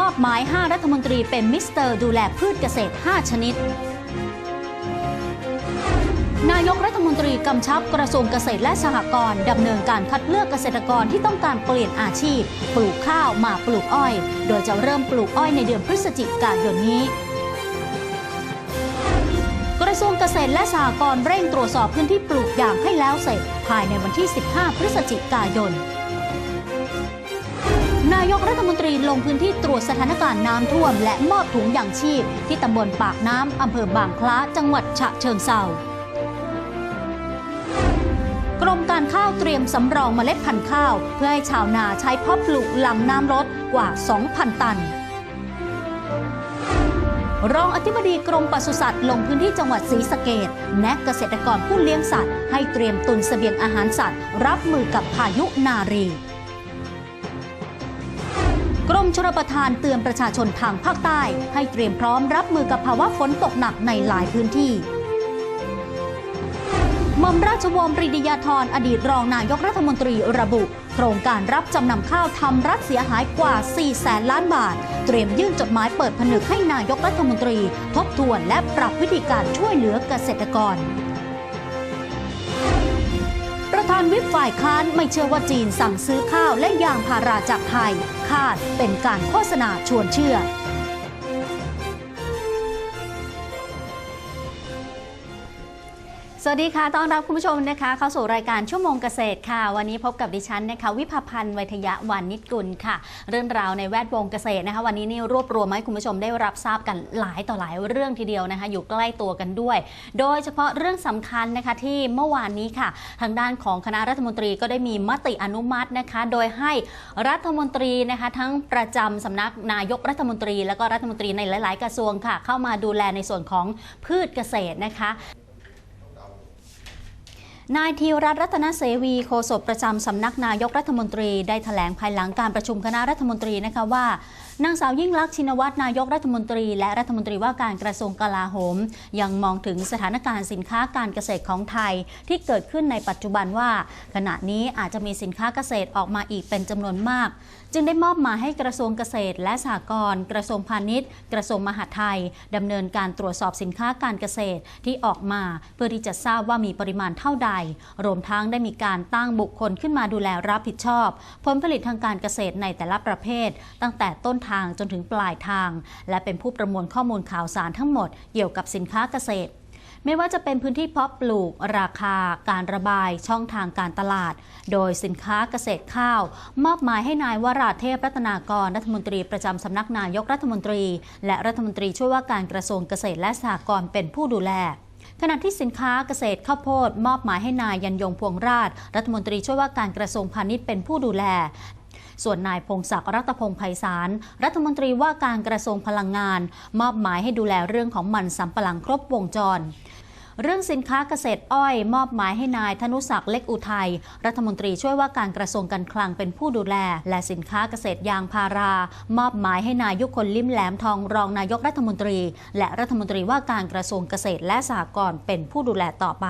มอบหมาย 5 รัฐมนตรีเป็นมิสเตอร์ดูแลพืชเกษตร 5 ชนิด นายกรัฐมนตรีกำชับกระทรวงเกษตรและสหกรณ์ดำเนินการคัดเลือกเกษตรกรที่ต้องการเปลี่ยนอาชีพ ปลูกข้าวมาปลูกอ้อย โดยจะเริ่มปลูกอ้อยในเดือนพฤศจิกายนนี้กระทรวงเกษตรและสหกรณ์เร่งตรวจสอบพื้นที่ปลูกยางให้แล้วเสร็จ ภายในวันที่ 15 พฤศจิกายน นตรีลงพื้นที่ตรวจสถานการณ์น้ำท่วม และมอบถุงอย่างชีพ ที่ตำบลปากน้ำอำเภอบางคล้า จังหวัดฉะเชิงเทรากรมการข้าวเตรียมสำรองเมล็ดพันธุ์ข้าว เพื่อให้ชาวนาใช้เพาะปลูกหลังน้ำลดกว่า 2,000 ตันรองอธิบดีกรมปศุสัตว์ลงพื้นที่จังหวัดศรีสะเกดแนะเกษตรกรผู้เลี้ยงสัตว์ ให้เตรียมตุนเสบียงอาหารสัตว์ รับมือกับพายุนารี ชลประทานเตือนประชาชนทางภาคใต้ ให้เตรียมพร้อมรับมือกับภาวะฝนตกหนักในหลายพื้นที่มอมราชวงศ์ปรีดียาธรอดีตรองนายกรัฐมนตรีระบุ โครงการรับจำนำข้าวทำรัฐเสียหายกว่า 4 แสนล้านบาท เตรียมยื่นจดหมายเปิดผนึกให้นายกรัฐมนตรี ทบทวนและปรับวิธีการช่วยเหลือเกษตรกร ประธานวิปฝ่ายค้านไม่เชื่อว่าจีนสั่งซื้อข้าวและยางพาราจากไทยคาดเป็นการโฆษณาชวนเชื่อ สวัสดีค่ะ ต้อนรับคุณผู้ชมนะคะ เข้าสู่รายการชั่วโมงเกษตรค่ะ วันนี้พบกับดิฉันนะคะ วิภาพันธ์วยทยะวานนิชกุลค่ะ เรื่องราวในแวดวงเกษตรนะคะ วันนี้นี่รวบรวมมาให้คุณผู้ชมได้รับทราบกันหลายต่อหลายเรื่องทีเดียวนะคะ อยู่ใกล้ตัวกันด้วย โดยเฉพาะเรื่องสำคัญนะคะที่เมื่อวานนี้ค่ะ ทางด้านของคณะรัฐมนตรีก็ได้มีมติอนุมัตินะคะ โดยให้รัฐมนตรีนะคะ ทั้งประจำสำนักนายกรัฐมนตรี แล้วก็รัฐมนตรีในหลาย ๆ กระทรวงค่ะ เข้ามาดูแลในส่วนของพืชเกษตรนะคะ นายธีรัตน์รัตนเสวีโฆษกประจำสำนักนายกรัฐมนตรีได้แถลงภายหลังการประชุมคณะรัฐมนตรีนะคะว่า นางสาวยิ่งลักษณ์ชินวัตรนายกรัฐมนตรี และรัฐมนตรีว่าการกระทรวงกลาโหม ยังมองถึงสถานการณ์สินค้าการเกษตรของไทย ที่เกิดขึ้นในปัจจุบันว่า ขณะนี้อาจจะมีสินค้าเกษตรออกมาอีกเป็นจำนวนมาก จึงได้มอบหมายให้กระทรวงเกษตร และสหกรณ์กระทรวงพาณิชย์ กระทรวงมหาดไทยดำเนินการตรวจสอบสินค้าการเกษตรที่ออกมา เพื่อที่จะทราบว่ามีปริมาณเท่าใด รวมทั้งได้มีการตั้งบุคคลขึ้นมาดูแลรับผิดชอบ ผลผลิตทางการเกษตรในแต่ละประเภท ตั้งแต่ต้นทางจนถึงปลายทาง และเป็นผู้ประมวลข้อมูลข่าวสารทั้งหมดเกี่ยวกับสินค้าเกษตร ไม่ว่าจะเป็นพื้นที่เพาะปลูก ราคา การระบาย ช่องทางการตลาด โดยสินค้าเกษตรข้าว มอบหมายให้นายวราเทพรัตนากรรัฐมนตรีประจำสำนักนายกรัฐมนตรี และรัฐมนตรีช่วยว่าการกระทรวงเกษตรและสหกรณ์เป็นผู้ดูแลขณะที่สินค้าเกษตรข้าวโพด มอบหมายให้นายยันยงพวงราช รัฐมนตรีช่วยว่าการกระทรวงพาณิชย์เป็นผู้ดูแล ส่วนนายพงศักดิ์รัตพงศ์ไพศาลรัฐมนตรีว่าการกระทรวงพลังงาน มอบหมายให้ดูแลเรื่องของมันสำปะหลังครบวงจรเรื่องสินค้าเกษตรอ้อย มอบหมายให้นายธนุศักดิ์เล็กอุทัยรัฐมนตรีช่วยว่าการกระทรวงการคลังเป็นผู้ดูแล และสินค้าเกษตรยางพารา มอบหมายให้นายยุคนลิ้มแหลมทองรองนายกรัฐมนตรี และรัฐมนตรีว่าการกระทรวงเกษตรและสหกรณ์เป็นผู้ดูแลต่อไป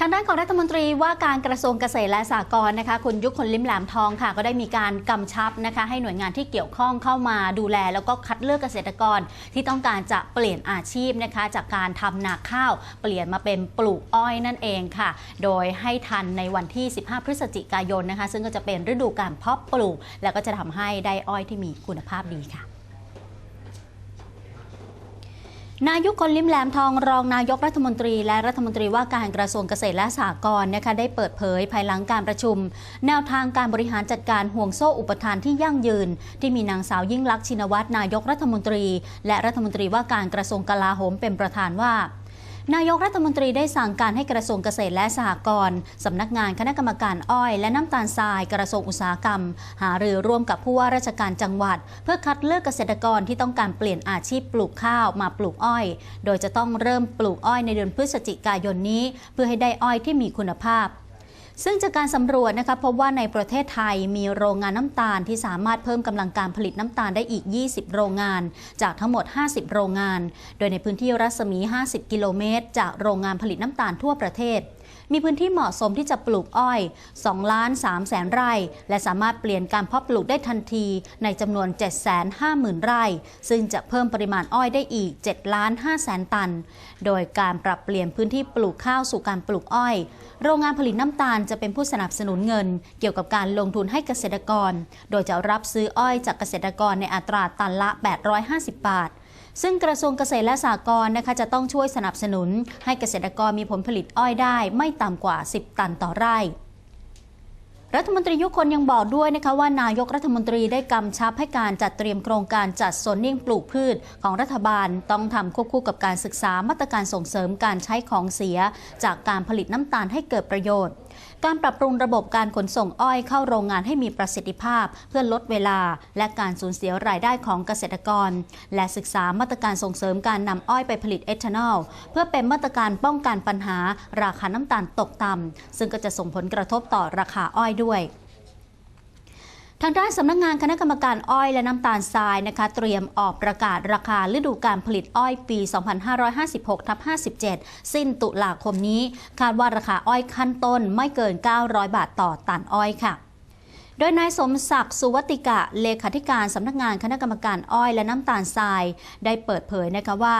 ทางด้านของรัฐมนตรีว่าการกระทรวงเกษตรและสหกรณ์นะคะ คุณยุคคนลิ้มแหลมทองค่ะ ก็ได้มีการกำชับนะคะ ให้หน่วยงานที่เกี่ยวข้องเข้ามาดูแล แล้วก็คัดเลือกเกษตรกรที่ต้องการจะเปลี่ยนอาชีพนะคะ จากการทำนาข้าวเปลี่ยนมาเป็นปลูกอ้อยนั่นเองค่ะ โดยให้ทันในวันที่ 15 พฤศจิกายนนะคะ ซึ่งก็จะเป็นฤดูการเพาะปลูก แล้วก็จะทำให้ได้อ้อยที่มีคุณภาพดีค่ะ นายกคนลิ้มแหลมทองรองนายกรัฐมนตรี และรัฐมนตรีว่าการกระทรวงเกษตรและสหกรณ์นะคะได้เปิดเผยภายหลังการประชุม แนวทางการบริหารจัดการห่วงโซ่อุปทานที่ยั่งยืน ที่มีนางสาวยิ่งลักษณ์ชินวัตรนายกรัฐมนตรี และรัฐมนตรีว่าการกระทรวงกลาโหมเป็นประธานว่า นายกรัฐมนตรีได้สั่งการให้กระทรวงเกษตรและสหกรณ์สำนักงานคณะกรรมการอ้อย และน้ำตาลทรายกระทรวงอุตสาหกรรม หารือร่วมกับผู้ว่าราชการจังหวัด เพื่อคัดเลือกเกษตรกรที่ต้องการเปลี่ยนอาชีพปลูกข้าวมาปลูกอ้อย โดยจะต้องเริ่มปลูกอ้อยในเดือนพฤศจิกายนนี้ เพื่อให้ได้อ้อยที่มีคุณภาพ ซึ่งจากการสำรวจนะคะพบว่าในประเทศไทยมีโรงงานน้ำตาลที่สามารถเพิ่มกำลังการผลิตน้ำตาลได้อีก 20 โรงงาน จากทั้งหมด 50 โรงงาน โดยในพื้นที่รัศมี 50 กิโลเมตร จากโรงงานผลิตน้ำตาลทั่วประเทศ มีพื้นที่เหมาะสมที่จะปลูกอ้อย2ล้าน3แสนไร่ และสามารถเปลี่ยนการเพาะปลูกได้ทันทีในจำนวน 750,000 ไร่ ซึ่งจะเพิ่มปริมาณอ้อยได้อีก7ล้าน5แสนตัน โดยการปรับเปลี่ยนพื้นที่ปลูกข้าวสู่การปลูกอ้อย โรงงานผลิตน้ำตาลจะเป็นผู้สนับสนุนเงิน เกี่ยวกับการลงทุนให้เกษตรกร โดยจะรับซื้ออ้อยจากเกษตรกรในอัตราตันละ 850 บาท ซึ่งกระทรวงเกษตรและสหกรณ์นะคะจะต้องช่วยสนับสนุน ให้เกษตรกรมีผลผลิตอ้อยได้ ไม่ต่ำกว่า 10 ตันต่อไร่รัฐมนตรียุคนยังบอกด้วยนะคะว่านายกรัฐมนตรีได้กำชับให้การจัดเตรียมโครงการจัดโซนนิ่งปลูกพืชของรัฐบาล ต้องทำควบคู่กับการศึกษามาตรการส่งเสริมการใช้ของเสีย จากการผลิตน้ำตาลให้เกิดประโยชน์ การปรับปรุงระบบการขนส่งอ้อยเข้าโรงงานให้มีประสิทธิภาพ เพื่อลดเวลา และการสูญเสียรายได้ของเกษตรกร และศึกษามาตรการส่งเสริมการนำอ้อยไปผลิตเอทานอลเพื่อเป็นมาตรการป้องกันปัญหา ราคาน้ำตาลตกต่ำซึ่งก็จะส่งผลกระทบต่อราคาอ้อยด้วย ทางด้านสำนักงงานคณะกรรมการอ้อยและน้ำตาลทรายนะคะ เตรียมออกประกาศราคาฤดูการผลิตอ้อยปี 2556ทับ57 สิ้นตุลาคมนี้ คาดว่าราคาอ้อยขั้นต้นไม่เกิน 900 บาทต่อตันอ้อยค่ะโดยนายสมศักดิ์สุวัติกะเลขาธิการสำนักงานคณะกรรมการอ้อยและน้ำตาลทราย ได้เปิดเผยนะคะว่า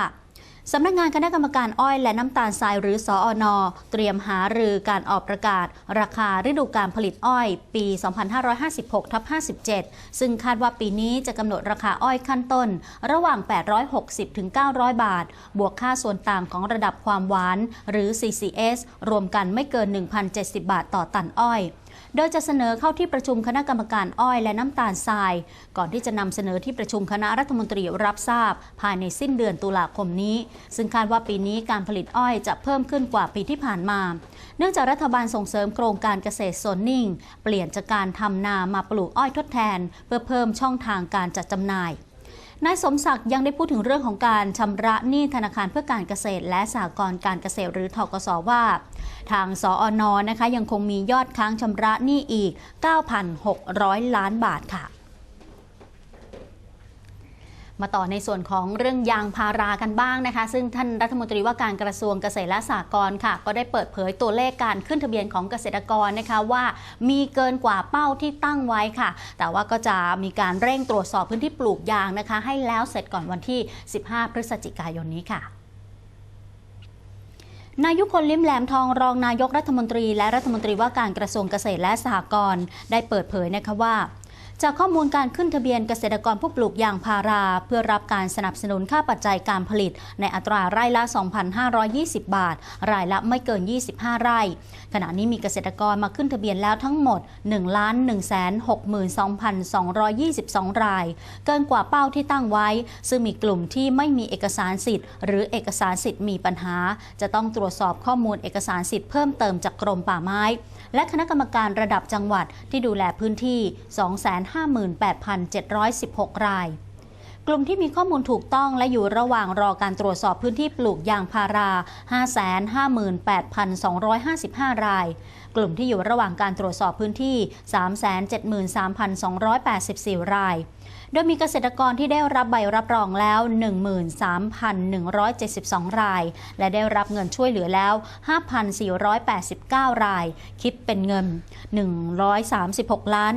สำนักงานคณะกรรมการอ้อยและน้ำตาลทรายหรือสออนเตรียมหารือการออกประกาศ ราคาฤดูการผลิตอ้อย ปี 2556ทับ57 ซึ่งคาดว่าปีนี้จะกำหนดราคาอ้อยขั้นต้น ระหว่าง 860ถึง900 บาท บวกค่าส่วนต่างของระดับความหวาน หรือ CCS รวมกันไม่เกิน 1,070 บาทต่อตันอ้อย โดยจะเสนอเข้าที่ประชุมคณะกรรมการอ้อยและน้ำตาลทราย ก่อนที่จะนำเสนอที่ประชุมคณะรัฐมนตรีรับทราบ ภายในสิ้นเดือนตุลาคมนี้ ซึ่งคาดว่าปีนี้การผลิตอ้อยจะเพิ่มขึ้นกว่าปีที่ผ่านมา เนื่องจากรัฐบาลส่งเสริมโครงการเกษตรโซนนิ่ง เปลี่ยนจากการทำนามาปลูกอ้อยทดแทน เพื่อเพิ่มช่องทางการจัดจำหน่าย นายสมศักดิ์ยังได้พูดถึงเรื่องของการชำระหนี้ธนาคารเพื่อการเกษตร และสหกรณ์การเกษตรหรือทกสว่า ทางสออนนะคะยังคงมียอดค้างชำระหนี้อีก 9,600 ล้านบาทค่ะ มาต่อในส่วนของเรื่องยางพารากันบ้างนะคะ ซึ่งท่านรัฐมนตรีว่าการกระทรวงเกษตรและสหกรณ์ค่ะ ก็ได้เปิดเผยตัวเลขการขึ้นทะเบียนของเกษตรกรนะคะว่ามีเกินกว่าเป้าที่ตั้งไว้ค่ะ แต่ว่าก็จะมีการเร่งตรวจสอบพื้นที่ปลูกยางนะคะ ให้แล้วเสร็จก่อนวันที่ 15 พฤศจิกายนนี้ค่ะนายุคนลิ้มแหลมทองรองนายกรัฐมนตรี และรัฐมนตรีว่าการกระทรวงเกษตรและสหกรณ์ได้เปิดเผยนะคะว่า จากข้อมูลการขึ้นทะเบียนเกษตรกรผู้ปลูกยางพารา เพื่อรับการสนับสนุนค่าปัจจัยการผลิต ในอัตราไร่ละ 2,520 บาท รายละไม่เกิน 25 ไร่ ขณะนี้มีเกษตรกรมาขึ้นทะเบียนแล้วทั้งหมด 1,162,222 ราย เกินกว่าเป้าที่ตั้งไว้ ซึ่งมีกลุ่มที่ไม่มีเอกสารสิทธิ์ หรือเอกสารสิทธิ์มีปัญหา จะต้องตรวจสอบข้อมูลเอกสารสิทธิ์เพิ่มเติมจากกรมป่าไม้ และคณะกรรมการระดับจังหวัดที่ดูแลพื้นที่ 2 58,716 ราย กลุ่มที่มีข้อมูลถูกต้องและอยู่ระหว่างรอการตรวจสอบพื้นที่ปลูกยางพารา 558,255 รายกลุ่มที่อยู่ระหว่างการตรวจสอบพื้นที่ 373,284 ราย โดยมีเกษตรกรที่ได้รับใบรับรองแล้ว 13,172 ราย และได้รับเงินช่วยเหลือแล้ว 5,489 ราย คิดเป็นเงิน 136 ล้าน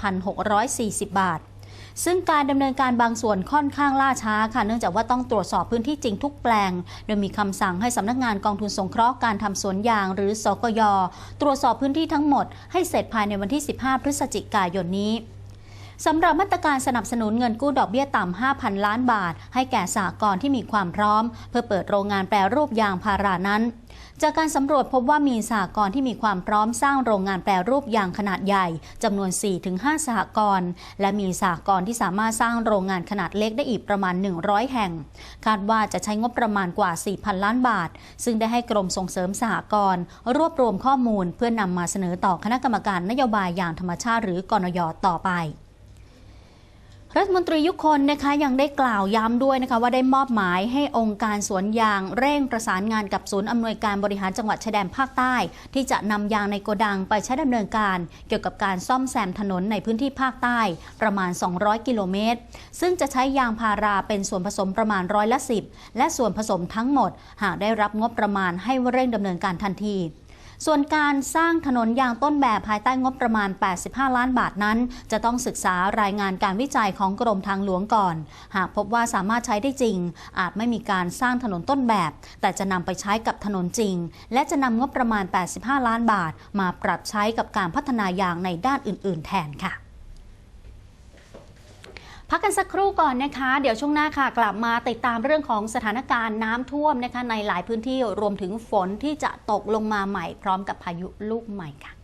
727,640 บาท ซึ่งการดำเนินการบางส่วนค่อนข้างล่าช้าค่ะ เนื่องจากว่าต้องตรวจสอบพื้นที่จริงทุกแปลง โดยมีคำสั่งให้สำนักงานกองทุนสงเคราะห์การทำสวนยาง หรือสกย ตรวจสอบพื้นที่ทั้งหมด ให้เสร็จภายในวันที่ 15 พฤศจิกายนนี้ สำหรับมาตรการสนับสนุนเงินกู้ดอกเบี้ยต่ำ 5,000 ล้านบาท ให้แก่สหกรณ์ที่มีความพร้อม เพื่อเปิดโรงงานแปรรูปยางพารานั้น จากการสำรวจพบว่ามีสหกรณ์ที่มีความพร้อมสร้างโรงงานแปรรูปยางขนาดใหญ่จำนวน 4-5 สหกรณ์และมีสหกรณ์ที่สามารถสร้างโรงงานขนาดเล็กได้อีกประมาณ 100 แห่ง คาดว่าจะใช้งบประมาณกว่า 4,000 ล้านบาท ซึ่งได้ให้กรมส่งเสริมสหกรณ์รวบรวมข้อมูล เพื่อนำมาเสนอต่อคณะกรรมการนโยบายยางธรรมชาติหรือกนยต่อไป รัฐมนตรียุคนนะคะยังได้กล่าวย้ำด้วยนะคะว่าได้มอบหมายให้องค์การสวนยางเร่งประสานงานกับศูนย์อำนวยการบริหารจังหวัดชายแดนภาคใต้ ที่จะนำยางในโกดังไปใช้ดำเนินการ เกี่ยวกับการซ่อมแซมถนนในพื้นที่ภาคใต้ประมาณ 200 กิโลเมตร ซึ่งจะใช้ยางพาราเป็นส่วนผสมประมาณร้อยละ10 และส่วนผสมทั้งหมด หากได้รับงบประมาณให้เร่งดำเนินการทันที ส่วนการสร้างถนนยางต้นแบบภายใต้งบประมาณ 85 ล้านบาทนั้น จะต้องศึกษารายงานการวิจัยของกรมทางหลวงก่อน หากพบว่าสามารถใช้ได้จริง อาจไม่มีการสร้างถนนต้นแบบ แต่จะนำไปใช้กับถนนจริง และจะนำงบประมาณ 85 ล้านบาท มาปรับใช้กับการพัฒนายางในด้านอื่น ๆ แทนค่ะ พักกันสักครู่ก่อนนะคะ เดี๋ยวช่วงหน้าค่ะ กลับมาติดตามเรื่องของสถานการณ์น้ำท่วมนะคะในหลายพื้นที่รวมถึงฝนที่จะตกลงมาใหม่พร้อมกับพายุลูกใหม่ค่ะ